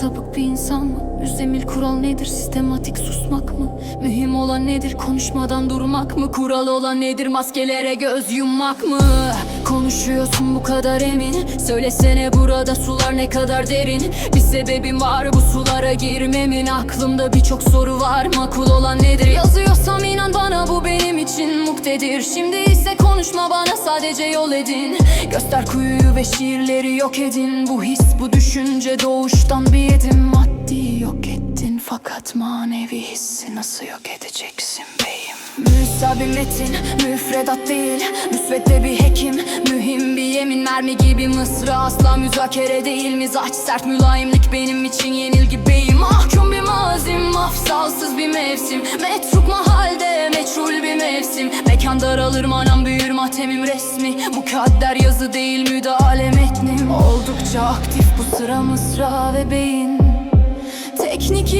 Sapık bir insan mı? Müzemil kural nedir? Sistematik susmak mı? Mühim olan nedir? Konuşmadan durmak mı? Kural olan nedir? Maskelere göz yummak mı? Konuşuyorsun bu kadar emin? Söylesene burada sular ne kadar derin? Bir sebebim var bu sulara girmemin. Aklımda birçok soru var makul olan nedir? Yazıyorsam inan bana bu benim için muktedir. Şimdi ise konuşma bana sadece yol edin. Göster kuyuyu ve şiirleri yok edin. Bu his bu düşünce doğuştan bir yedim Maddi yok ettin fakat manevi hissi nasıl yok edeceksin beyim Müsa bir metin, müfredat değil. Müsvedde bir hekim, mühim bir yemin. Mermi gibi mısra asla müzakere değil. Mizaç sert mülayimlik benim için yenilgi beyim Mahkum bir mazim, afsalsız bir mevsim. Metruk mahalde, meçhul bir mevsim. Mekan daralır manam büyür matemim resmi? Mukadder yazı değil müdahale metnim. Oldukça aktif bu sıra mısra ve beyin. Teknik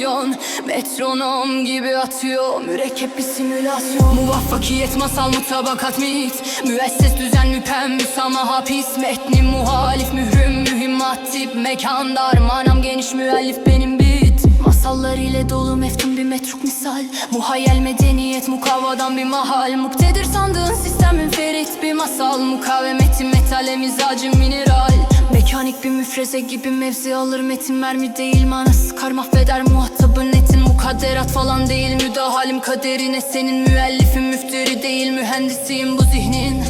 kondisyon Metronom gibi atıyor. Mürekkep bir simülasyon. Muvaffakiyet masal mutabakat mit. Müesses düzen müpem müsamaha hapis Metnim muhalif mührüm mühimmat tip. Mekan dar manam geniş müellif benim bit. Masallar ile dolu meftun bir metruk misal. Muhayyel medeniyet mukavvadan bir mahal. Muktedir sandığın sistem münferit bir masal. Mukavemetin metale mizacı mineral Mekanik bir müfreze gibi mevzi alır metin Mermi değil. Manası kar mahveder muhatabın netin. Mukadderat falan değil. Müdahalim kaderine Senin. Müellifin müfteri değil. Mühendisiyim bu zihnin